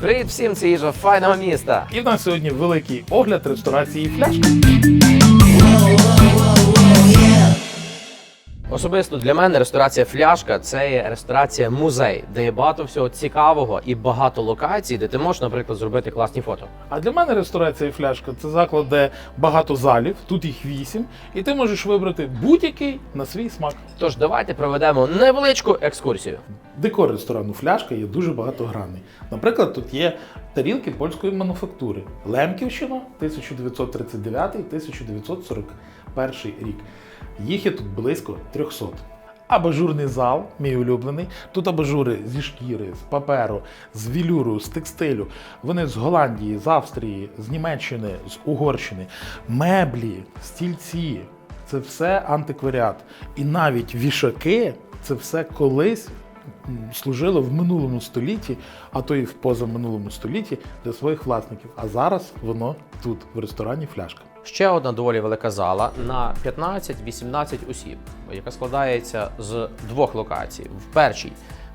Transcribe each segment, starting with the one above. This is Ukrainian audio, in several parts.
Привіт всім, це їжа файного міста. І в нас сьогодні великий огляд ресторації фляшка. Особисто для мене ресторація Фляшка це є ресторація музей, де є багато всього цікавого і багато локацій, де ти можеш, наприклад, зробити класні фото. А для мене ресторація фляшка це заклад, де багато залів, тут їх вісім, і ти можеш вибрати будь-який на свій смак. Tож давайте проведемо невеличку екскурсію. Декор ресторану фляшка є дуже багатогранний. Наприклад, тут є тарілки польської мануфактури Лемківщина 1939-1941 рік. Їх є тут близько 300. Абажурний зал, мій улюблений. Тут абажури зі шкіри, з паперу, з вілюру, з текстилю. Вони з Голландії, з Австрії, з Німеччини, з Угорщини. Меблі, стільці це все антикваріат. І навіть вішаки це все колись служило в минулому столітті, а то і в позаминулому столітті для своїх власників. А зараз воно тут, в ресторані Фляшка. Ще одна доволі велика зала на 15-18 осіб, яка складається з двох локацій. В першій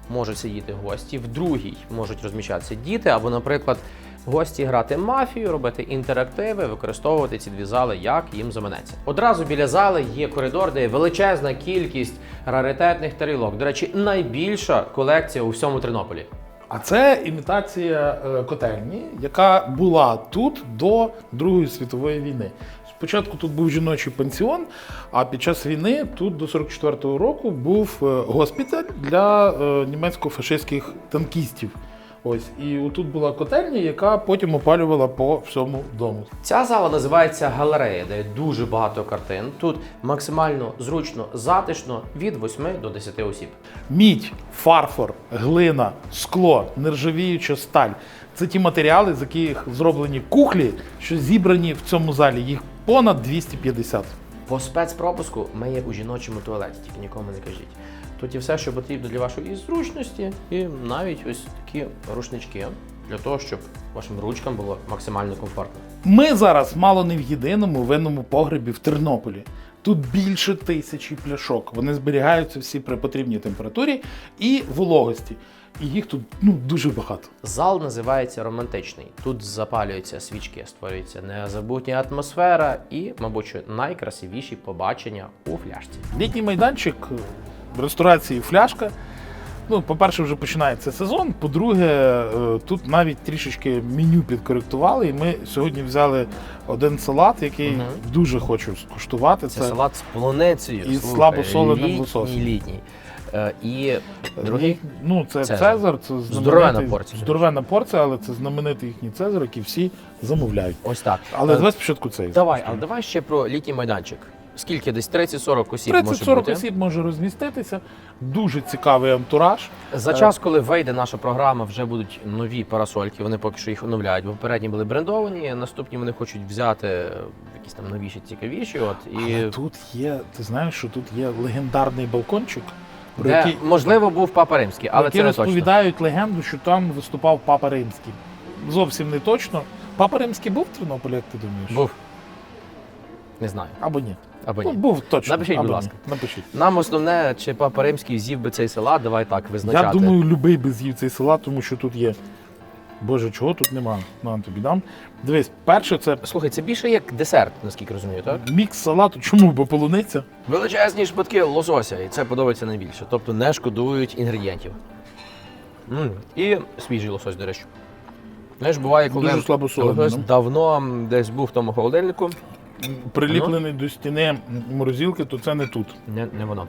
можуть сидіти гості, в другій можуть розміщатися діти, або, наприклад, гості грати мафію, робити інтерактиви, використовувати ці дві зали, як їм заманеться. Одразу біля зали є коридор, де є величезна кількість раритетних тарілок. До речі, найбільша колекція у всьому Тернополі. А це імітація е, котельні, яка була тут до Другої світової війни. Спочатку тут був жіночий пансіон, а під час війни тут до 44-го року був е, госпіталь для е, німецько-фашистських танкістів. Ось і тут була котельня, яка потім опалювала по всьому дому. Ця зала називається галерея, де дуже багато картин. Тут максимально зручно, затишно від 8 до 10 осіб. Мідь, фарфор, глина, скло, нержавіюча сталь це ті матеріали, з яких зроблені кухлі, що зібрані в цьому залі. Їх понад 250. По спецпропуску ми є у жіночому туалеті, тільки нікому не кажіть. Тут є все, що потрібно для вашої зручності, і навіть ось такі рушнички для того, щоб вашим ручкам було максимально комфортно. Ми зараз мало не в єдиному винному погребі в Тернополі. Тут більше тисячі пляшок. Вони зберігаються всі при потрібній температурі і вологості. І їх тут ну дуже багато. Зал називається романтичний. Тут запалюються свічки, створюється незабутня атмосфера і, мабуть, найкрасивіші побачення у фляжці. Літній майданчик в ресторації Фляшка. Ну, по-перше, вже починається сезон. По-друге, е, тут навіть трішечки меню підкоректували. І ми сьогодні взяли один салат, який Мгм. дуже хочу скуштувати. Це, салат з полуницею. і слабосоленим лососем. літній. Е, і другий Ну, це Цезар. Цезар, це знаменитий- порція. Здоровенна порція, але це знаменитий їхній Цезар, який всі замовляють. ось так. Але Е, давай спочатку цей. давай, але давай ще про літній майданчик. Скільки десь 30-40 осіб може 30-40 бути. осіб може розміститися. Дуже цікавий антураж. За час, коли вийде наша програма, вже будуть нові парасольки. Вони поки що їх оновляють, бо попередні були брендовані. Наступні вони хочуть взяти е, якісь там новіші, цікавіші. От і Але тут є, ти знаєш, що тут є легендарний балкончик, про де, який, можливо був папа римський, але який це не точно. розповідають легенду, що там виступав Папа Римський. Зовсім не точно. Папа Римський був в Тернополі, як ти думаєш? Був. Не знаю. Або ні. Або Ну, був точно. Напишіть, або будь ні. ласка. Напишіть. Нам основне, чи папа римський з'їв би цей салат, давай так визначати. Я думаю, любий би з'їв цей салат, тому що тут є. Боже, чого тут нема? На тобі дам. Дивись, перше це Слухай, це більше як десерт, наскільки розумію, так? мікс салату. Чому? Бо полуниця. Величезні шматки лосося, і це подобається найбільше. Тобто не шкодують інгредієнтів. м І свіжий лосось, до речі. Знаєш, буває, коли Дуже слабосолений, лосось ну. давно десь був в тому холодильнику, Приліплений до стіни морозилки, то це не тут. не, не воно.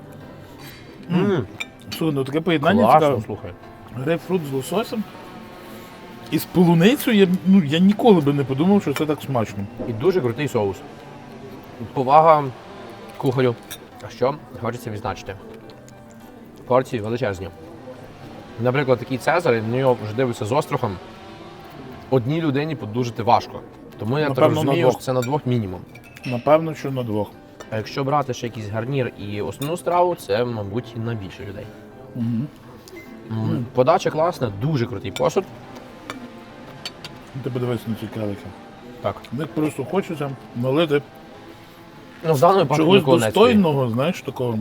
М. Слухай, ну таке поєднання Класно, цікаве. слухай. Грейпфрут з лососем. І з полуницею я, ну, я ніколи би не подумав, що це так смачно. І дуже крутий соус. Повага кухарю. А що хочеться відзначити? Порції величезні. Наприклад, такий Цезар, на нього вже дивишся з острахом. Одній людині подужити важко. Тому я так Напевно, на розумію, двох. що це на двох мінімум. Напевно, що на двох. А якщо брати ще якийсь гарнір і основну страву, це, мабуть, на більше людей. Угу. М, Подача класна, дуже крутий посуд. Ти подивись на ці келихи. Так. В просто хочеться налити Ну, в даному випадку чогось достойного, знаєш, такого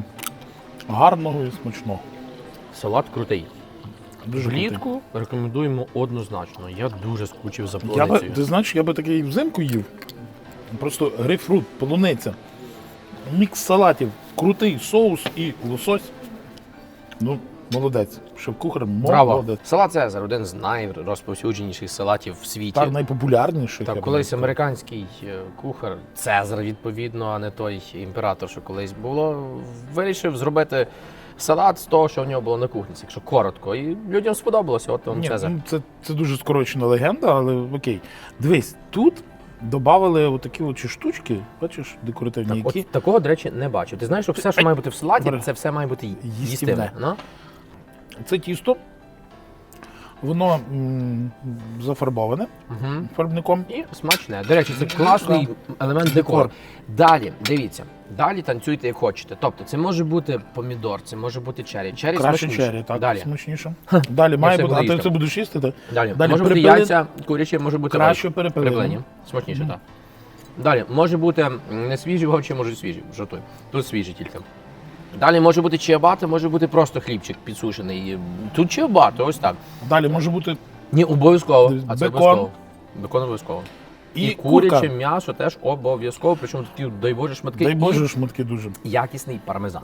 гарного і смачного. Салат крутий. Дуже Влітку рекомендуємо однозначно. Я дуже скучив за Я би, ти знаєш, я би такий взимку їв. Просто грейпфрут, полуниця, мікс салатів, крутий соус і лосось. Ну, молодець. Шеф-кухар молодець. Салат Цезар один з найрозповсюдженіших салатів в світі. Так, найпопулярніший. Так, колись американський е, кухар, Цезар, відповідно, а не той імператор, що колись було, вирішив зробити салат з того, що в нього було на кухні, якщо коротко. І людям сподобалося, от вам Ні, Цезар. ну, це, це дуже скорочена легенда, але окей. Дивись, тут додали отакі от штучки, бачиш, декоративні, Так, які. от такого, до речі, не бачу. Ти знаєш, що все, що має бути в салаті, це все має бути Їстівне. їстивне. Ну? Це тісто, воно м, зафарбоване Угу. фарбником. І смачне. До речі, це класний елемент декору. Далі, дивіться, далі танцюйте як хочете. Тобто, це може бути помідор, це може бути чері. Чері Краще смачніше. чері, так, Далі. смачніше. Далі має бути, а ти їсти. це будеш їсти, так? Далі, Далі може бути яйця, курячі, може бути Краще овочі. перепилені. Смачніше, так. Далі, може бути м, не свіжі овочі, може свіжі. Жартуй. Тут свіжі тільки. Далі може бути чиабата, може бути просто хлібчик підсушений. Тут чиабата, ось так. Далі може бути Ні, обов'язково. А це Бекон. обов'язково. Бекон обов'язково. І куряче курка. м'ясо теж обов'язково, причому такі, дай Боже, шматки. дай і Боже, шматки дуже. якісний пармезан.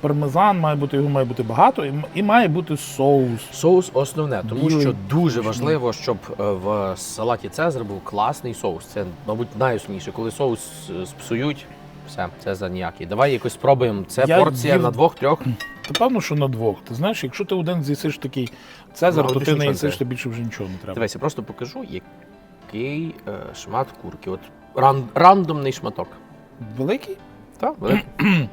Пармезан має бути, його має бути багато, і, м- і має бути соус. Соус основне, тому Білий. що дуже важливо, щоб е, в салаті Цезар був класний соус. Це, мабуть, найосновніше. Коли соус е, спсують, все, Цезар ніякий. Давай якось спробуємо. Це Я порція їв- на двох-трьох. Та певно, що на двох. Ти знаєш, якщо ти один з'їсиш такий цезар, Ну, то більше ти не нічого не їсиш, треба. то більше вже нічого не треба. Дивись, я просто покажу, який е, шмат курки. От ран, рандомний шматок. Великий? Так, великий.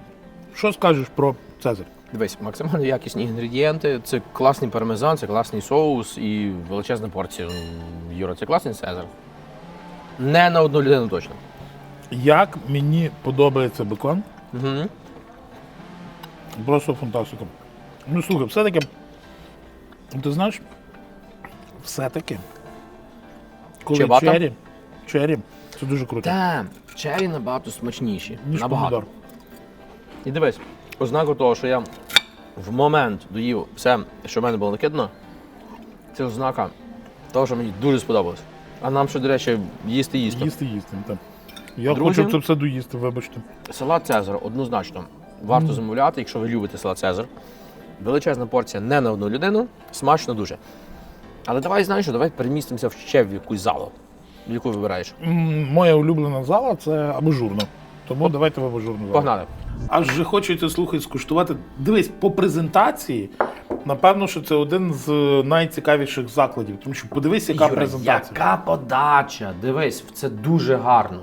Що скажеш про цезар? Дивись, максимально якісні інгредієнти. Це класний пармезан, це класний соус і величезна порція. Юра, це класний Цезар. Не на одну людину точно. Як мені подобається бекон? Угу. Просто фантастика. Ну слухай, все-таки. Ти знаєш, все-таки. Коли чері, чері, це дуже круто. Та, чері набагато смачніші. Ніж набагато. помідор. І дивись, ознаку того, що я в момент доїв все, що в мене було накидано, це ознака того, що мені дуже сподобалось. А нам ще, до речі, їсти їсти. Їсти, їсти. Так. Я Друзі? хочу це все доїсти, вибачте. Салат Цезар однозначно варто замовляти, якщо ви любите салат Цезар. Величезна порція не на одну людину, смачно дуже. Але давай знаєш, що давай перемістимося ще в якусь залу. В Яку вибираєш? Моя улюблена зала це абажурна. Тому давайте в абажурну залу. Погнали. Аж же хочеться слухай, скуштувати. Дивись, по презентації, напевно, що це один з найцікавіших закладів. Тому що подивись, яка Юра, презентація. яка подача! Дивись, це дуже гарно.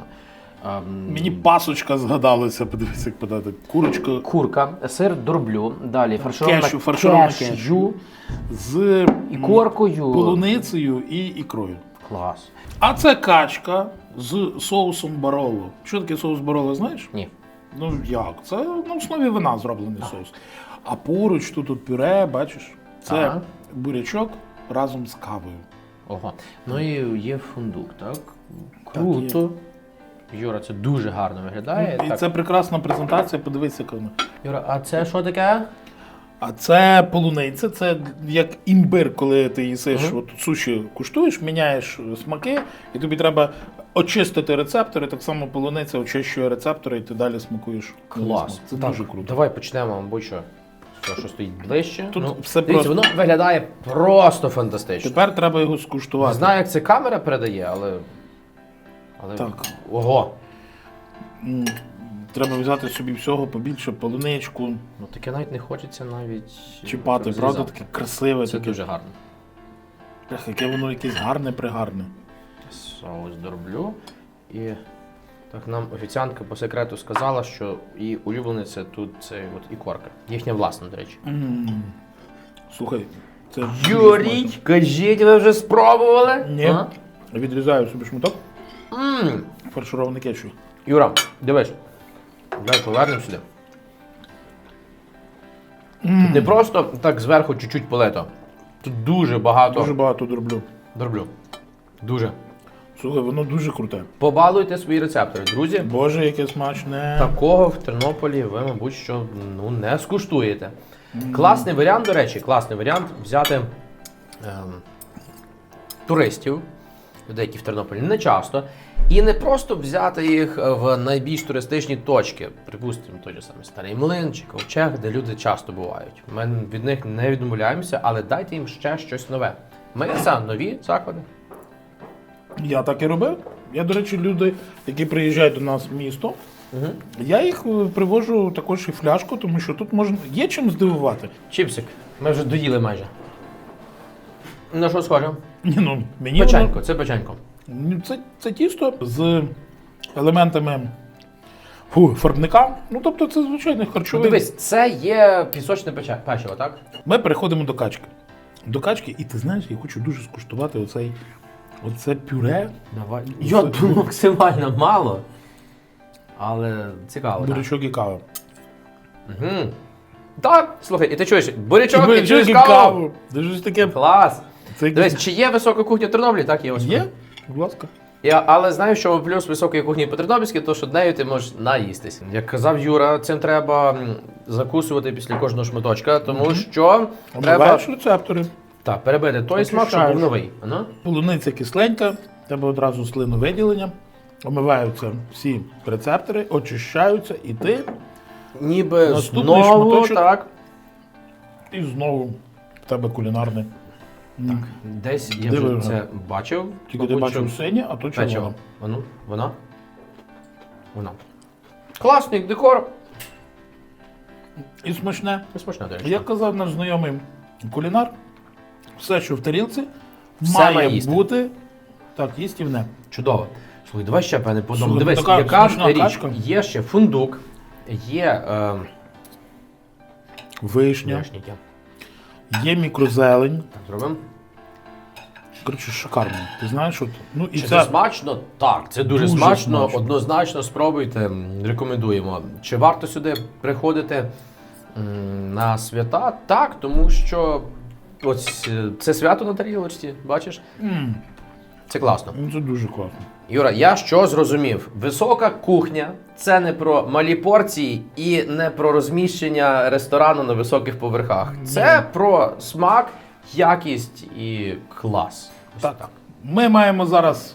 Мені пасочка згадалася, подивись, як подати. Курочка Курка, сир дорблю, далі фарширована Кешю, фарширована кешю, з і коркою. полуницею і ікрою. Клас. А це качка з соусом бароло. Що таке соус бароло, знаєш? Ні. Ну як? Це на основі вина зроблений соус. А поруч тут от пюре, бачиш, це Ага. бурячок разом з кавою. Ого. Ну і є фундук, так? Круто. Юра, це дуже гарно виглядає. І так. це прекрасна презентація, подивися, вона. Юра, а це що таке? А це полуниця, це як імбир, коли ти їсиш Мгм. от суші куштуєш, міняєш смаки, і тобі треба очистити рецептори. Так само полуниця очищує рецептори, і ти далі смакуєш. Клас. Це Так, дуже круто. Давай почнемо, мабуть, що, що, що стоїть ближче. Тут ну, все дивіться, просто. воно виглядає просто фантастично. Тепер треба його Не скуштувати. знаю, як це камера передає, але. Але... Так. Ого! М, Треба взяти собі всього побільше, полуничку, Ну таке навіть не хочеться навіть. чіпати, розрізати. правда, таке красиве, Це таке, дуже гарно. Ех, яке воно якесь гарне, пригарне. Соус дроблю. І так нам офіціантка по секрету сказала, що її улюблениця тут це от ікорка. Їхня власна, до речі. М. Слухай, це Юрій, кажіть, ви вже спробували? Ні. А? Відрізаю собі шматок, М. фарширований кетчуп. Юра, дивись. Давай повернемо сюди. Тут не просто так зверху чуть-чуть полито. Тут дуже багато Дуже багато дроблю. дроблю. Дуже. Слухай, воно дуже круте. Побалуйте свої рецептори, друзі. Боже, яке смачне. Такого в Тернополі ви, мабуть, що ну, не скуштуєте. Класний варіант, до речі, класний варіант взяти ем, туристів, людей, які в Тернополі не часто, і не просто взяти їх в найбільш туристичні точки, припустимо, той же самий старий млин чи ковчег, де люди часто бувають. Ми від них не відмовляємося, але дайте їм ще щось нове. Ми це нові заклади. Я так і робив. Я, до речі, люди, які приїжджають до нас в місто, я їх е, привожу також і фляжку, тому що тут можна є чим здивувати. Чіпсик. Ми вже доїли майже. На що схоже? Ні, ну, мені воно- це печенько. Ну, Це, це тісто з елементами фу, фарбника. Ну, тобто це звичайний Ну, харчовий. дивись, це є пісочне пече- печиво, так? Ми переходимо до качки. До качки, і ти знаєш, я хочу дуже скуштувати оцей, оце пюре. Давай. Я думаю, максимально мало. Але цікаво. Так. Бурячок і кава. Угу. Так, слухай, і ти чуєш, бурячок і чуєш і каву? Це ж таке. Клас. Це Дивись, чи є висока кухня в Тернополі? Так, є ось. Є? Будь ласка. Я, але знаю, що плюс високої кухні по Тернопільській, то що нею ти можеш наїстись. Як казав Юра, цим треба м, закусувати після кожного шматочка, тому що треба Омиваєш рецептори. так, перебити той смак, Очищаєш. був новий. Ну? Полуниця кисленька, в тебе одразу слиновиділення. Омиваються всі рецептори, очищаються, і ти Ніби Наступний знову шматочок. так. і знову в тебе кулінарний. Так. Десь я Диви, вже це бачив. Тільки ти мабуть, бачив синє, а то Печиво. червоне. Воно? Вона? Вона. Класний декор. І смачне. І смачно, до речі. Як казав наш знайомий кулінар, все, що в тарілці, Все має має їсти. бути так, їстівне. Чудово. Слухай, давай ще певне по. Слухай, Дивись, така яка смачна річ. качка. Є ще фундук, є е, Вишня, яшніки. Є мікрозелень. Зробимо. Коротше, шикарно. Ти знаєш, от, ну і Чи це це смачно? Так, це дуже, Дуже смачно. смачно. Однозначно спробуйте. Рекомендуємо. Чи варто сюди приходити м, на свята? Так, тому що ось е, це свято на тарілочці, бачиш? М, Це класно. ну, це дуже класно. Юра, я що зрозумів? Висока кухня це не про малі порції і не про розміщення ресторану на високих поверхах. Це про смак, якість і клас. Ось Так. Ми маємо зараз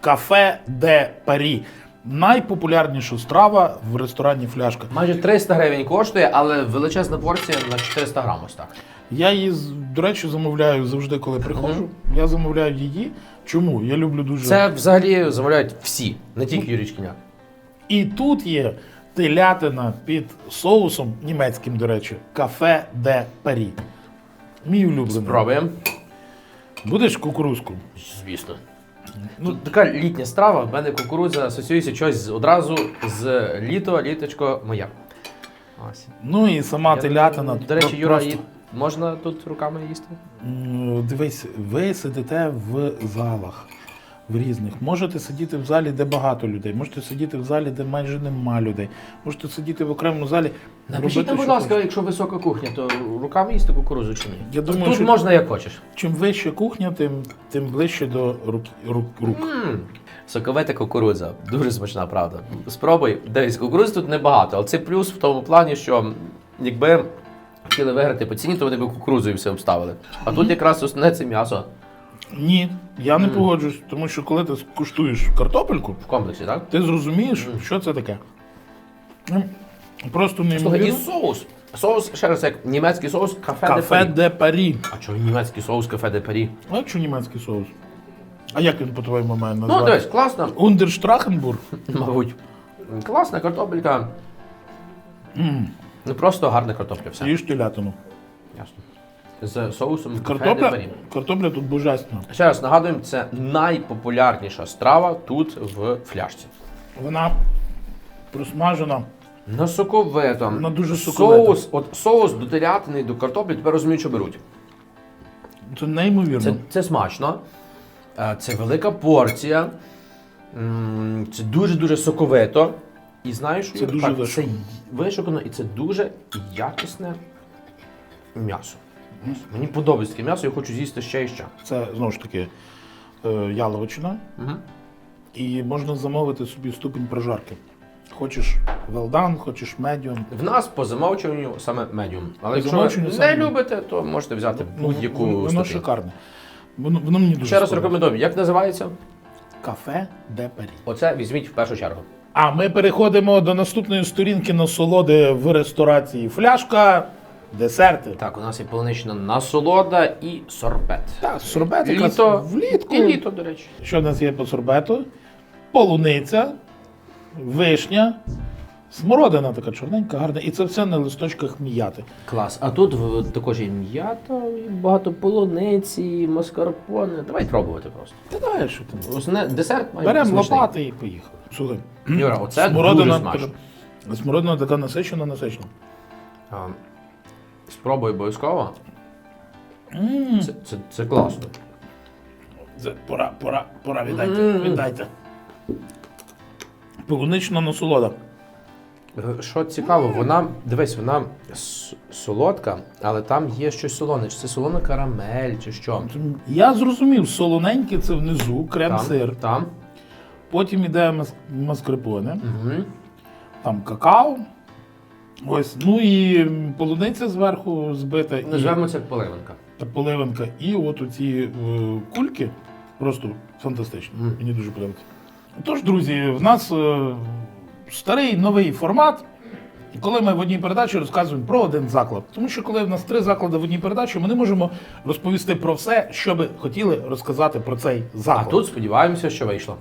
кафе де Парі. Найпопулярніша страва в ресторані Фляшка. Майже 300 гривень коштує, але величезна порція на 400 грам ось так. Я її, з- до речі, замовляю завжди, коли приходжу. Я замовляю її. Чому? Я люблю дуже. Це взагалі замовляють всі, не тільки Юрій Шкіняк. І тут є телятина під соусом німецьким, до речі, кафе де Парі. Мій улюблений. Пробуємо. Будеш кукурузку? Звісно. Ну, така літня страва, в мене кукурудза асоціюється щось одразу з літо, літочко моє. Ось. Ну і сама Я телятина. До речі, Юра, просто- її можна тут руками їсти? Дивись, ви сидите в залах. В різних. Можете сидіти в залі, де багато людей, можете сидіти в залі, де майже нема людей. Можете сидіти в окремому залі. Напишіть нам, будь ласка, якщо висока кухня, то руками їсти кукурудзу чи ні? Я думаю, тут що- можна як хочеш. Чим вища кухня, тим, тим ближче до рук. рук, рук. М, Соковита кукурудза. Дуже смачна, правда. Спробуй. Дивись, кукурудзи тут небагато, але це плюс в тому плані, що якби хотіли виграти по ціні, то вони б кукурудзою все обставили. А тут якраз основне це м'ясо Ні, я не погоджуюсь, тому що коли ти скуштуєш картопельку, в комплексі, так? ти зрозумієш, що це таке. Ну, Просто Слухай, і неймовірно. соус. Соус, ще раз, як німецький соус кафе, де Кафе Парі. де Парі. А чого німецький соус кафе де Парі? А якщо німецький соус? А як він по-твоєму має Ну, назвати? дивись, класно. Ундерштрахенбург? Мабуть. Класна картопелька. Ну просто гарна картопля, все. Їж телятину. Ясно. З соусом Картопля, картопля тут божественна. Ще раз нагадуємо, це найпопулярніша страва тут в фляжці. Вона просмажена. На соковито. Вона дуже соковита. Соус, от соус до телятини і до картоплі тепер розумію, що беруть. Це неймовірно. Це, це смачно. Е, Це велика порція. М, Це дуже-дуже соковито. І знаєш, Це дуже так, це вишукано. і це дуже якісне м'ясо. Мені подобається таке м'ясо, я хочу з'їсти ще і ще. Це знову ж таки е, яловичина. Угу. І можна замовити собі ступінь прожарки. Хочеш well done, хочеш medium. В нас по замовчуванню саме медіум. Але По якщо ви не medium. любите, то можете взяти будь-яку Ну, воно ступінь. шикарне. Воно, воно мені дуже Ще раз рекомендую, як називається? Кафе де Парі. Оце візьміть в першу чергу. А ми переходимо до наступної сторінки насолоди в ресторації. Фляшка, десерти. Так, у нас є полунична насолода і сорбет. Так, сорбет якраз Літо. влітку. І літо, до речі. Що в нас є по сорбету? Полуниця, вишня, смородина така чорненька, гарна. І це все на листочках м'яти. Клас. А тут також і м'ята, і багато полуниці, і маскарпоне. Давай пробувати просто. Ти знаєш, що там? Основне десерт має Беремо лопати і поїхали. Слухай. Юра, оце дуже смачно. Смородина така насичена, насичена. А, Спробуй обов'язково. Це, це, це класно. Це пора, пора, пора, віддайте, Мм. віддайте. Полунична насолода. Е, Що цікаво, вона, дивись, вона с- солодка, але там є щось солоне. Чи це солона карамель, чи що? Я зрозумів, солоненьке це внизу, крем-сир. Там, там. Потім мас- маскарпоне, Угу. там какао. Ось, ну і полуниця зверху збита, і Назвемо це поливанка. та поливанка. І от оці е, кульки просто фантастичні. Мгм. Мені дуже подобається. Тож, друзі, в нас е, старий новий формат. Коли ми в одній передачі розказуємо про один заклад. Тому що коли в нас три заклади в одній передачі, ми не можемо розповісти про все, що би хотіли розказати про цей заклад. А тут сподіваємося, що вийшло.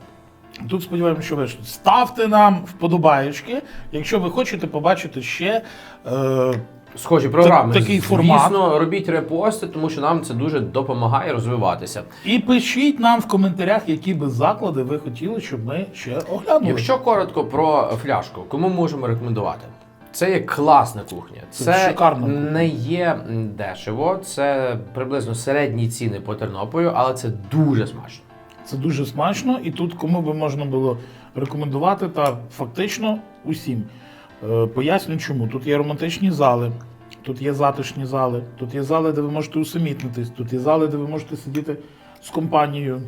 Тут сподіваємося, що ви ставте нам вподобаєчки, якщо ви хочете побачити ще. Е, Схожі програми. такий Звісно, формат. робіть репости, тому що нам це дуже допомагає розвиватися. і пишіть нам в коментарях, які би заклади ви хотіли, щоб ми ще оглянули. Якщо коротко про фляжку, кому можемо рекомендувати? Це є класна кухня. Це Це шикарна кухня. не є дешево, це приблизно середні ціни по Тернополю, але це дуже смачно. Це дуже смачно, і тут кому би можна було рекомендувати, та фактично усім. Е, Поясню чому. Тут є романтичні зали, тут є затишні зали, тут є зали, де ви можете усамітнитись, тут є зали, де ви можете сидіти з компанією.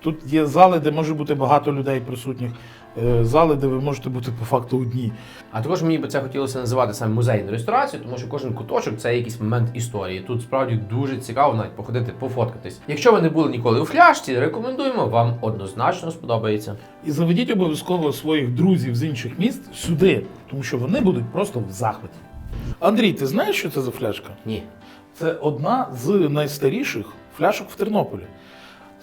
Тут є зали, де може бути багато людей присутніх, зали, де ви можете бути по факту одні. А також мені би це хотілося називати саме музейною реставрацією, тому що кожен куточок це якийсь момент історії. Тут справді дуже цікаво навіть походити, пофоткатись. Якщо ви не були ніколи у фляжці, рекомендуємо, вам однозначно сподобається. І заведіть обов'язково своїх друзів з інших міст сюди, тому що вони будуть просто в захваті. Андрій, ти знаєш, що це за фляжка? Ні. Це одна з найстаріших фляшок в Тернополі.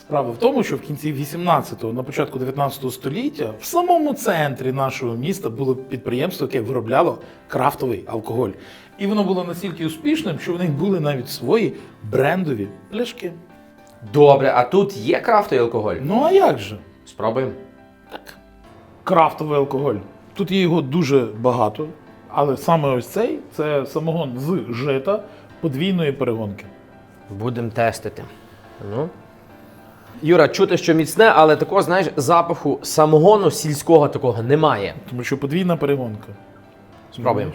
Справа в тому, що в кінці 18-го, на початку 19 століття, в самому центрі нашого міста було підприємство, яке виробляло крафтовий алкоголь. І воно було настільки успішним, що в них були навіть свої брендові пляшки. Добре, а тут є крафтовий алкоголь? Ну а як же? Спробуємо. Так. Крафтовий алкоголь. Тут є його дуже багато, але саме ось цей це самогон з жита подвійної перегонки. Будемо тестити. Ну. Юра, чути, що міцне, але такого, знаєш, запаху самогону сільського такого немає. Тому що подвійна перегонка. Спробуємо.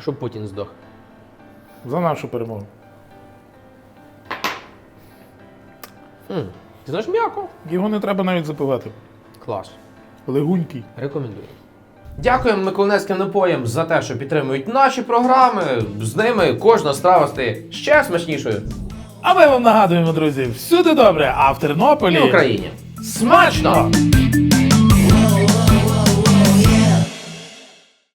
Щоб Путін здох. За нашу перемогу. М, Ти знаєш м'яко? Його не треба навіть запивати. Клас. Легунький. Рекомендую. Дякуємо Миколаївським напоям за те, що підтримують наші програми. З ними кожна страва стає ще смачнішою. А ми вам нагадуємо, друзі, всюди добре, а в Тернополі І в Україні. смачно!